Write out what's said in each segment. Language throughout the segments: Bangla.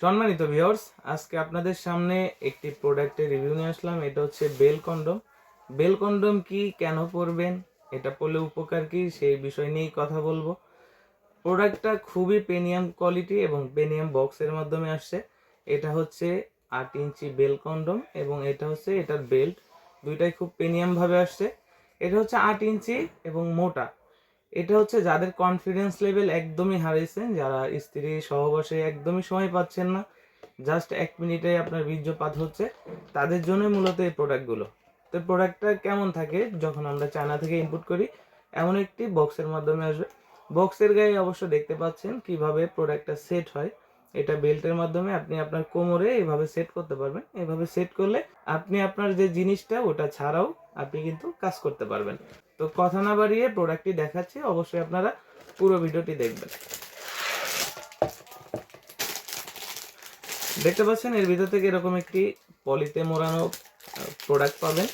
সম্মানিত ভিউয়ার্স আজকে আপনাদের সামনে একটি প্রোডাক্টের রিভিউ নিয়ে আসলাম। এটা হচ্ছে বেল কন্ডম। বেল কন্ডম কি, কেন পরবেন, এটা পরলে উপকার কি, সেই বিষয় নিয়েই কথা বলব। প্রোডাক্টটা খুবই প্রিমিয়াম কোয়ালিটি এবং প্রিমিয়াম বক্সের মাধ্যমে আসছে। এটা হচ্ছে আট ইঞ্চি বেল কন্ডম এবং এটা হচ্ছে এটার বেল্ট দুইটাই খুব প্রিমিয়াম ভাবে আসছে। এটা হচ্ছে আট ইঞ্চি এবং মোটা। এটা হচ্ছে যাদের কনফিডেন্স লেভেল একদমই হারিয়েছেন, যারা স্ত্রী সহবাসে একদমই সময় পাচ্ছেন না জাস্ট এক মিনিটে আপনার বীর্যপাত হচ্ছে, তাদের জন্য মূলত এই প্রোডাক্টগুলো তো প্রোডাক্টটা কেমন থাকে যখন আমরা চায়না থেকে ইনপুট করি, এমন একটি বক্সের মাধ্যমে আসবে। বক্সের গায়ে অবশ্য দেখতে পাচ্ছেন কীভাবে প্রোডাক্টটা সেট হয়, এটা বেল্টের মাধ্যমে আপনি আপনার কোমরে এভাবে সেট করতে পারবেন। এভাবে সেট করলে আপনি আপনার যে জিনিসটা, ওটা ছাড়াও আপনি কিন্তু কাজ করতে পারবেন। তো কথা না বাড়িয়ে প্রোডাক্টটি দেখাচ্ছি, অবশ্যই আপনারা পুরো ভিডিওটি দেখবেন। দেখতে পাচ্ছেন, এর ভিতর থেকে এরকম একটি পলিতে মোড়ানো প্রোডাক্ট পাবেন।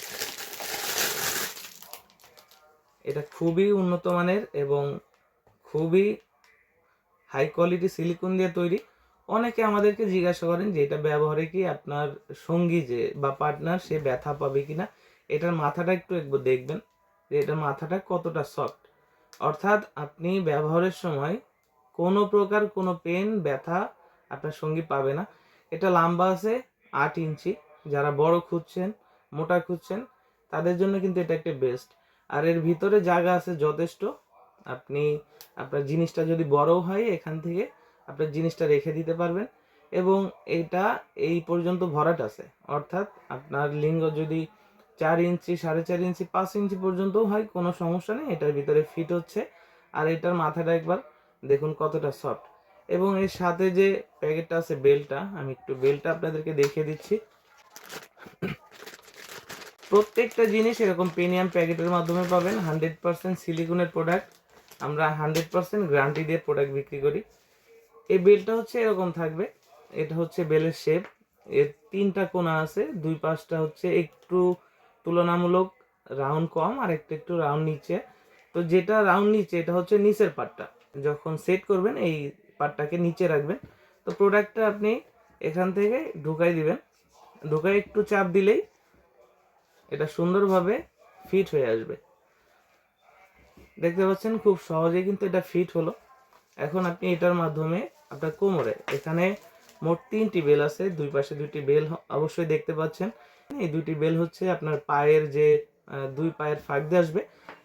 এটা খুবই উন্নত মানের এবং খুবই হাই কোয়ালিটি সিলিকন দিয়ে তৈরি। অনেকে আমাদেরকে জিজ্ঞাসা করেন যে এটা ব্যবহারে কি আপনার সঙ্গী যে বা পার্টনার সে ব্যথা পাবে কিনা। এটার মাথাটা একটু একবার দেখবেন। যে এটার মাথাটা কতটা সফট অর্থাৎ আপনি ব্যবহারের সময় কোনো প্রকার কোনো পেন ব্যথা আপনার সঙ্গী পাবে না। এটা লম্বা আছে, আট ইঞ্চি। যারা বড় খুঁজছেন, মোটা খুঁজছেন, তাদের জন্য কিন্তু এটা একটা বেস্ট আর এর ভিতরে জায়গা আছে যথেষ্ট। আপনি, আপনার জিনিসটা যদি বড় হয় এখান থেকে আপনার জিনিসটা রেখে দিতে পারবেন। এবং এটা এই পর্যন্ত ভরাট আছে। অর্থাৎ আপনার লিঙ্গ যদি চার ইঞ্চি, সাড়ে চার ইঞ্চি, পাঁচ ইঞ্চি পর্যন্তও হয়, কোনো সমস্যা নেই, এটার ভিতরে ফিট হচ্ছে। আর এটার মাথাটা একবার দেখুন কতটা সফট এবং এর সাথে যে প্যাকেটটা আছে বেলটা, আমি একটু বেলটা আপনাদেরকে দেখিয়ে দিচ্ছি। প্রত্যেকটা জিনিস এরকম প্রিমিয়াম প্যাকেটের মাধ্যমে পাবেন। হান্ড্রেড পার্সেন্ট সিলিকনের প্রোডাক্ট আমরা হান্ড্রেড পার্সেন্ট গ্যারান্টি দিয়ে প্রোডাক্ট বিক্রি করি। এই বেলটা হচ্ছে এরকম থাকবে। এটা হচ্ছে বেলের শেপ এর তিনটা কোনা আছে। দুই পাশটা হচ্ছে একটু তুলনামূলক রাউন্ড কম, আর একটা একটু রাউন্ড নিচে। তো যেটা রাউন্ড নিচে, এটা হচ্ছে নিচের পার্টটা যখন সেট করবেন, এই পার্টটাকে নিচে রাখবেন। তো প্রোডাক্টটা আপনি এখান থেকে ঢুকাই দিবেন। ঢুকাই একটু চাপ দিলেই এটা সুন্দরভাবে ফিট হয়ে আসবে। দেখতে পাচ্ছেন, খুব সহজেই কিন্তু এটা ফিট হলো। এখন আপনি এটার মাধ্যমে আপনার কোমরে, এখানে মোট তিনটি বেল আছে, দুই পাশে দুইটি বেল অবশ্যই দেখতে পাচ্ছেন। এই দুইটি বেল হচ্ছে আপনার পায়ের যে দুই পায়ের ফাঁক দিয়ে আসবে।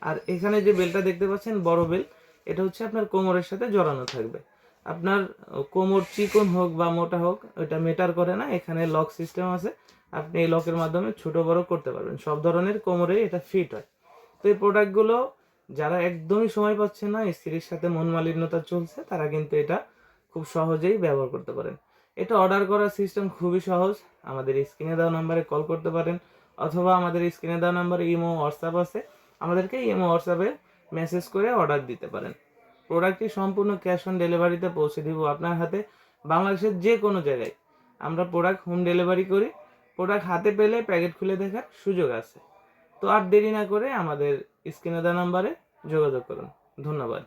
আর এখানে যে বেলটা দেখতে পাচ্ছেন, বড় বেল, এটা হচ্ছে আপনার কোমরের সাথে জড়ানো থাকবে। আপনার কোমর চিকন হোক বা মোটা হোক ওটা মেটার করে না, এখানে লক সিস্টেম আছে। আপনি এই লকের মাধ্যমে ছোট বড় করতে পারবেন। সব ধরনের কোমরে এটা ফিট হয়। তো এই প্রোডাক্টগুলো যারা একদমই সময় পাচ্ছে না, স্ত্রীর সাথে মন মালিন্যতা চলছে, তারা কিন্তু এটা খুব সহজেই ব্যবহার করতে পারেন। এটা অর্ডার করার সিস্টেম খুবই সহজ। আমাদের স্ক্রিনে দেওয়া নাম্বারে কল করতে পারেন, অথবা আমাদের স্ক্রিনে দেওয়া নাম্বারে ইমো হোয়াটসঅ্যাপ আছে। আমাদেরকে ইমো হোয়াটসঅ্যাপে মেসেজ করে অর্ডার দিতে পারেন। প্রোডাক্টটি সম্পূর্ণ ক্যাশ অন ডেলিভারিতে পৌঁছে দিব আপনার হাতে, বাংলাদেশের যে কোনো জায়গায়। আমরা প্রোডাক্ট হোম ডেলিভারি করি। প্রোডাক্ট হাতে পেলে প্যাকেট খুলে দেখার সুযোগ আছে। তো আর দেরি না করে আমাদের স্ক্রিনে দেওয়া নাম্বারে যোগাযোগ করুন। ধন্যবাদ।